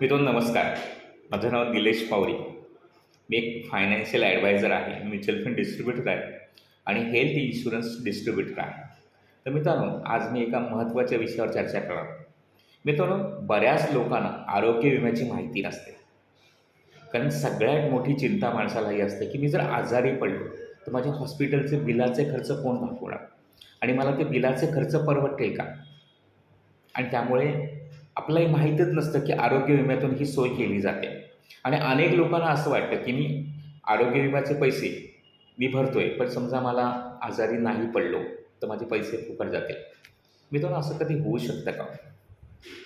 मित्रांनो नमस्कार. माझं नाव निलेश पावरी. मी एक फायनान्शियल ॲडवायझर आहे म्युच्युअल फंड डिस्ट्रीब्युटर आहे आणि हेल्थ इन्शुरन्स डिस्ट्रीब्युटर आहे. तर मित्रांनो आज मी एका महत्त्वाच्या विषयावर चर्चा करणार मित्रांनो बऱ्याच लोकांना आरोग्य विम्याची माहिती नसते. कारण सगळ्यात मोठी चिंता माणसाला ही असते की मी जर आजारी पडलो तर माझ्या हॉस्पिटलचे बिलाचे खर्च कोण भागवणार? आणि मला ते बिलाचे खर्च परवडतील का? आणि त्यामुळे आपल्यालाही माहीतच नसतं की आरोग्य विम्यातून ही सोय केली जाते. आणि अनेक लोकांना असं वाटतं की मी आरोग्य विम्याचे पैसे मी भरतोय पण समजा मला आजारी नाही पडलो तर माझे पैसे फुकट जातील. मित्रांनो असं कधी होऊ शकतं का?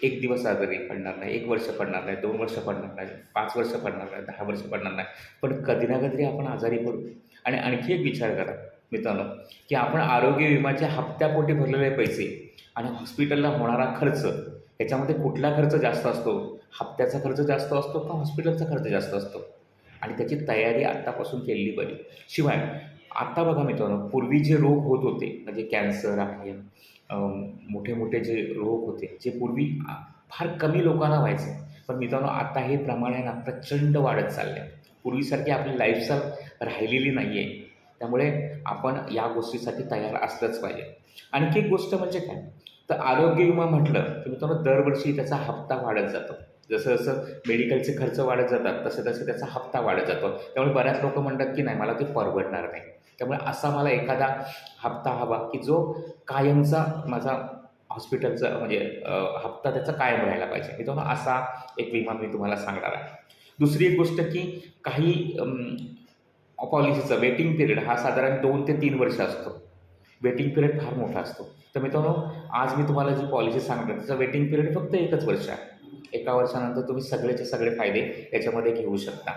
एक दिवस आजारी पडणार नाही एक वर्ष पडणार नाही दोन वर्ष पडणार नाही पाच वर्ष पडणार नाही दहा वर्ष पडणार नाही पण कधी ना कधी आपण आजारी पडू. आणि आणखी एक विचार करा मित्रांनो की आपण आरोग्य विम्याच्या हप्त्यापोटी भरलेले पैसे आणि हॉस्पिटलला होणारा खर्च याच्यामध्ये कुठला खर्च जास्त असतो? हप्त्याचा खर्च जास्त असतो का हॉस्पिटलचा खर्च जास्त असतो? आणि त्याची तयारी आत्तापासून केलेली बरी. शिवाय आत्ता बघा मित्रांनो पूर्वी जे रोग होत होते म्हणजे कॅन्सर आहे मोठे मोठे जे रोग होते जे पूर्वी फार कमी लोकांना व्हायचे. पण मित्रांनो आता हे प्रमाण आहे ना प्रचंड वाढत चालले आहे पूर्वीसारखी आपली लाईफस्टाईल राहिलेली नाही आहे त्यामुळे आपण या गोष्टीसाठी तयार असलंच पाहिजे. आणखी एक गोष्ट म्हणजे काय? तर आरोग्य विमा म्हटलं तर मित्रांनो दरवर्षी त्याचा हप्ता वाढत जातो. जसं जसं मेडिकलचे खर्च वाढत जातात तसं तसे त्याचा हप्ता वाढत जातो. त्यामुळे बऱ्याच लोक म्हणतात की नाही मला ते परवडणार नाही. त्यामुळे असा मला एखादा हप्ता हवा की जो कायमचा माझा हॉस्पिटलचा म्हणजे हप्ता त्याचा कायम राहायला पाहिजे. मित्रांनो असा एक विमा मी तुम्हाला सांगणार आहे. दुसरी एक गोष्ट की काही पॉलिसीचा वेटिंग पिरियड हा साधारण दोन ते तीन वर्ष असतो. वेटिंग पिरियड फार मोठा असतो. तर मित्रांनो आज मी तुम्हाला जी पॉलिसी सांगतो त्याचा वेटिंग पिरियड फक्त एकच वर्ष आहे. एका वर्षानंतर तुम्ही सगळेचे सगळे फायदे याच्यामध्ये घेऊ शकता.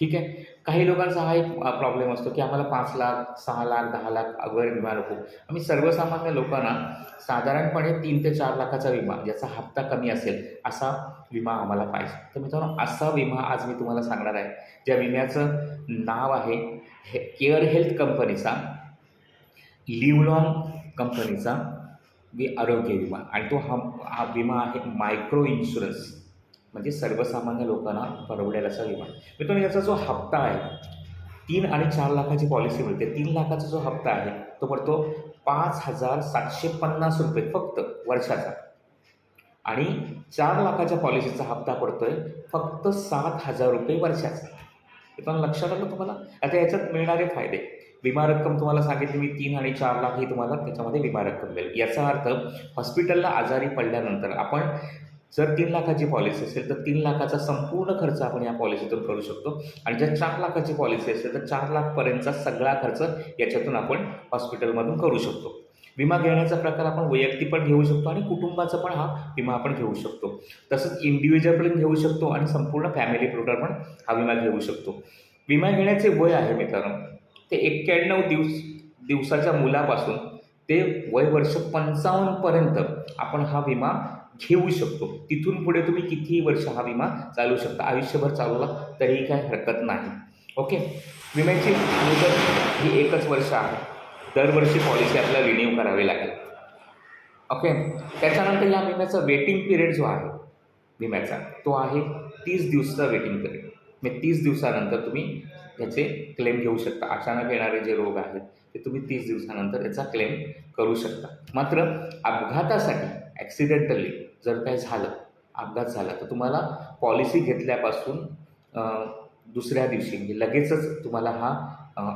ठीक आहे? काही लोकांचा हा एक प्रॉब्लेम असतो की आम्हाला पाच लाख सहा लाख दहा लाख वगैरे विमा नको आम्ही सर्वसामान्य लोकांना साधारणपणे तीन ते चार लाखाचा विमा ज्याचा हप्ता कमी असेल असा विमा आम्हाला पाहिजे. तर मित्रांनो असा विमा आज मी तुम्हाला सांगणार आहे ज्या विम्याचं नाव आहे हे केअर हेल्थ कंपनीचा लिवलॉन कंपनीचा वि आरोग्य विमा. आणि तो हा हा विमा आहे मायक्रो इन्शुरन्स. म्हणजे सर्वसामान्य लोकांना परवडेल असा विमा. मित्रांनो याचा जो हप्ता आहे तीन आणि चार लाखाची पॉलिसी मिळते. तीन लाखाचा जो हप्ता आहे तो पडतो पाच हजार सातशे पन्नास रुपये फक्त वर्षाचा. आणि चार लाखाच्या पॉलिसीचा हप्ता पडतोय फक्त सात हजार रुपये वर्षाचा. मित्रांनो लक्षात आलं तुम्हाला? आता याच्यात मिळणारे फायदे. विमा रक्कम तुम्हाला सांगितली मी तीन आणि चार लाख ही तुम्हाला त्याच्यामध्ये विमा रक्कम मिळेल. याचा अर्थ हॉस्पिटलला आजारी पडल्यानंतर आपण जर तीन लाखाची पॉलिसी असेल तर तीन लाखाचा संपूर्ण खर्च आपण या पॉलिसीतून करू शकतो. आणि जर चार लाखाची पॉलिसी असेल तर चार लाखपर्यंतचा सगळा खर्च याच्यातून आपण हॉस्पिटलमधून करू शकतो. विमा घेण्याचा प्रकार आपण वैयक्तिक पण घेऊ शकतो आणि कुटुंबाचा पण हा विमा आपण घेऊ शकतो. तसंच इंडिव्हिज्युअल पण घेऊ शकतो आणि संपूर्ण फॅमिली प्रोडक्ट पण हा विमा घेऊ शकतो. विमा घेण्याचे वय आहे मित्रांनो ते एक्क्याण्णव दिवस दिवसाच्या मुलापासून ते वय वर्ष पंचावन्नपर्यंत आपण हा विमा घेऊ शकतो. तिथून पुढे तुम्ही कितीही वर्ष हा विमा चालू शकता. आयुष्यभर चालवला तरीही काही हरकत नाही. ओके? विम्याची मुदत ही एकच वर्ष आहे. दरवर्षी पॉलिसी आपल्याला रिन्यू करावी लागेल. ओके? त्याच्यानंतर या विम्याचा वेटिंग पिरियड जो आहे विम्याचा तो आहे तीस दिवसाचा वेटिंग पिरियड मग तीस दिवसानंतर तुम्ही ह्याचे क्लेम घेऊ शकता. अचानक येणारे जे रोग आहेत ते तुम्ही तीस दिवसानंतर याचा क्लेम करू शकता. मात्र अपघातासाठी ॲक्सिडेंटली जर काय झालं अपघात झाला तर तुम्हाला पॉलिसी घेतल्यापासून दुसऱ्या दिवशी म्हणजे लगेचच तुम्हाला हा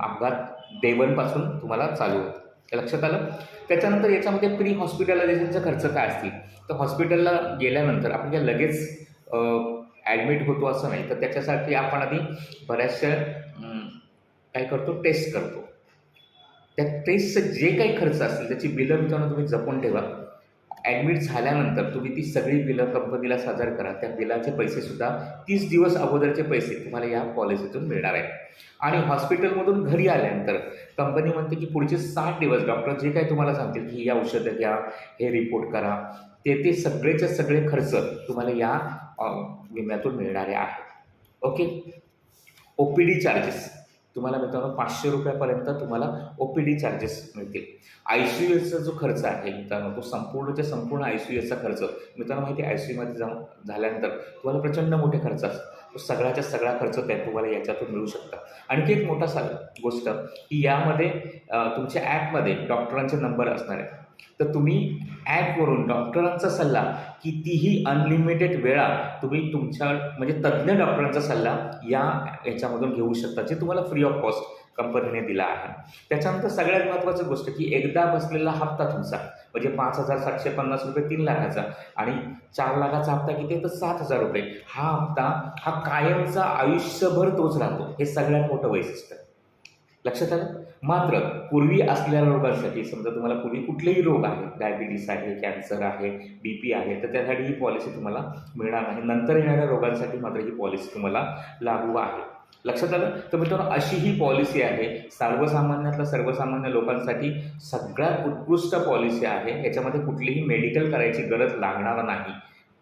अपघात देवनपासून तुम्हाला चालू होतो. लक्षात आलं? त्याच्यानंतर याच्यामध्ये प्री हॉस्पिटलायझेशनचा खर्च काय असतील? तर हॉस्पिटलला गेल्यानंतर आपण काय लगेच ॲडमिट होतो असं नाही. तर त्याच्यासाठी आपण आधी बऱ्याचशा काय करतो? टेस्ट करतो. त्या टेस्टचं जे काही खर्च असतील त्याची बिलं मित्रांनो तुम्ही जपून ठेवा. ॲडमिट झाल्यानंतर तुम्ही ती सगळी बिलं कंपनीला सादर करा. त्या बिलाचे पैसेसुद्धा तीस दिवस अगोदरचे पैसे तुम्हाला या पॉलिसीतून मिळणार आहेत. आणि हॉस्पिटलमधून घरी आल्यानंतर कंपनी म्हणते की पुढचे साठ दिवस डॉक्टर जे काही तुम्हाला सांगतील की या औषधं घ्या हे रिपोर्ट करा ते ते सगळेचे सगळे खर्च तुम्हाला या विम्यातून मिळणारे आहेत. Okay O P D charges तुम्हाला मित्रांनो पाचशे रुपयापर्यंत तुम्हाला ओ पी डी चार्जेस मिळतील. आय सी यू एसचा जो खर्च आहे मित्रांनो तो संपूर्णच्या संपूर्ण आय सी यू एसचा खर्च. मित्रांनो माहिती आय सी यूमध्ये जाऊन झाल्यानंतर तुम्हाला प्रचंड मोठे खर्च असतात. तो सगळ्याच्या सगळा खर्च त्या तुम्हाला याच्यातून मिळू शकता आणखी एक मोठा सा गोष्ट की यामध्ये तुमच्या ॲपमध्ये डॉक्टरांचे नंबर असणार आहेत. तर तुम्ही ॲपवरून डॉक्टरांचा सल्ला कितीही अनलिमिटेड वेळा तुम्ही तुमच्या म्हणजे तज्ज्ञ डॉक्टरांचा सल्ला या याच्यामधून घेऊ शकता जे तुम्हाला फ्री ऑफ कॉस्ट कंपनीने दिला आहे. त्याच्यानंतर सगळ्यात महत्त्वाची गोष्ट की एकदा बसलेला हप्ता तुमचा म्हणजे पाच हजार सातशे पन्नास रुपये तीन लाखाचा आणि चार लाखाचा हप्ता किती तर सात हजार रुपये. हा हप्ता हा कायमचा आयुष्यभर तोच राहतो. हे सगळ्यात मोठं वैशिष्ट्य. लक्षात आलं? मात्र पूर्वी असलेल्या रोगांसाठी समजा तुम्हाला पूर्वी कुठलेही रोग आहे डायबिटीस आहे कॅन्सर आहे बी पी आहे तर त्यासाठी ही पॉलिसी तुम्हाला मिळणार नाही. नंतर येणाऱ्या रोगांसाठी मात्र ही पॉलिसी तुम्हाला लागू आहे. लक्षात आलं? तर मित्रांनो अशी ही पॉलिसी आहे सर्वसामान्यातल्या सर्वसामान्य लोकांसाठी सगळ्यात उत्कृष्ट पॉलिसी आहे. याच्यामध्ये कुठलीही मेडिकल करायची गरज लागणार नाही.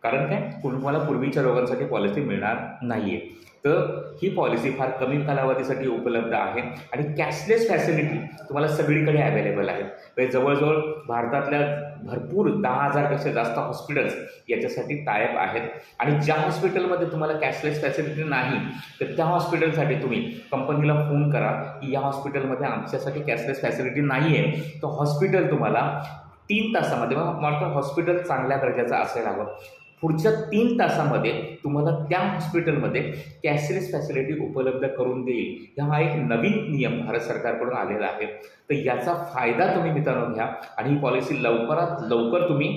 कारण काय? तुम्हाला पूर्वीच्या रोगांसाठी पॉलिसी मिळणार नाही आहे तर ही पॉलिसी फार कमी कालावधीसाठी उपलब्ध आहे आणि कॅशलेस फॅसिलिटी तुम्हाला सगळीकडे अवेलेबल आहे म्हणजे जवळजवळ भारतातल्या भरपूर दहा हजारपेक्षा जास्त हॉस्पिटल्स याच्यासाठी टायप आहेत. आणि ज्या हॉस्पिटलमध्ये तुम्हाला कॅशलेस फॅसिलिटी नाही तर त्या हॉस्पिटलसाठी तुम्ही कंपनीला फोन करा की या हॉस्पिटलमध्ये आमच्यासाठी कॅशलेस फॅसिलिटी नाही आहे तर हॉस्पिटल तुम्हाला तीन तासामध्ये मग मला हॉस्पिटल चांगल्या दर्जाचं असायला हवं. पुढच्या तीन तासामध्ये तुम्हाला त्या हॉस्पिटलमध्ये कॅशलेस फॅसिलिटी उपलब्ध करून देईल. हा एक नवीन नियम भारत सरकारकडून आलेला आहे. तर याचा फायदा तुम्ही मित्रांनो घ्या आणि ही पॉलिसी लवकरात लवकर तुम्ही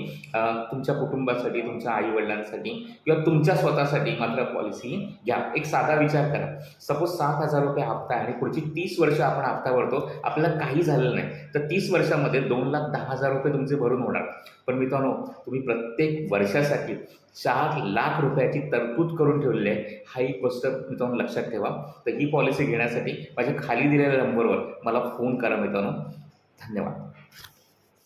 तुमच्या कुटुंबासाठी तुमच्या आईवडिलांसाठी किंवा तुमच्या स्वतःसाठी मात्र पॉलिसी घ्या. एक साधा विचार करा. सपोज सात हजार रुपये हप्ता आहे आणि पुढची तीस वर्ष आपण हप्ता भरतो आपल्याला काही झालेलं नाही. तर तीस वर्षामध्ये दोन लाख दहा हजार रुपये तुमचे भरून होणार. पण मित्रांनो तुम्ही प्रत्येक वर्षासाठी चार लाख रुपयाची तरतूद करून ठेवलेली आहे. हा एक गोष्ट मित्रांनो लक्षात ठेवा. तर ही पॉलिसी घेण्यासाठी माझ्या खाली दिलेल्या नंबरवर मला फोन करा मित्रांनो. धन्यवाद.